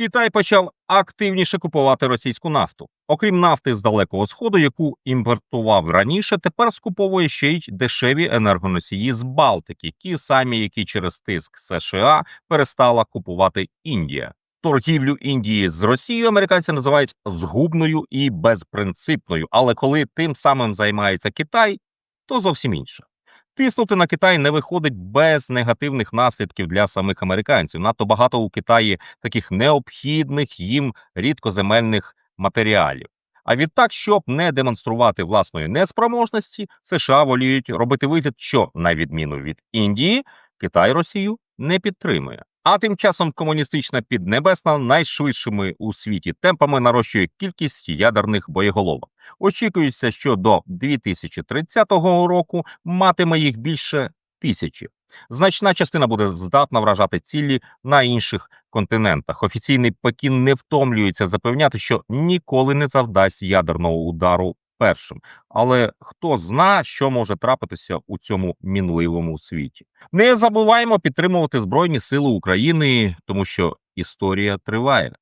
Китай почав активніше купувати російську нафту. Окрім нафти з далекого сходу, яку імпортував раніше, тепер скуповує ще й дешеві енергоносії з Балтики, ті самі, які через тиск США перестала купувати Індія. Торгівлю Індії з Росією американці називають згубною і безпринципною. Але коли тим самим займається Китай, то зовсім інше. Тиснути на Китай не виходить без негативних наслідків для самих американців. Надто багато у Китаї таких необхідних їм рідкоземельних матеріалів. А відтак, щоб не демонструвати власної неспроможності, США воліють робити вигляд, що на відміну від Індії, Китай Росію не підтримує. А тим часом комуністична піднебесна найшвидшими у світі темпами нарощує кількість ядерних боєголовок. Очікується, що до 2030 року матиме їх більше тисячі. Значна частина буде здатна вражати цілі на інших континентах. Офіційний Пекін не втомлюється запевняти, що ніколи не завдасть ядерного удару першим. Але хто зна, що може трапитися у цьому мінливому світі? Не забуваємо підтримувати Збройні Сили України, тому що історія триває.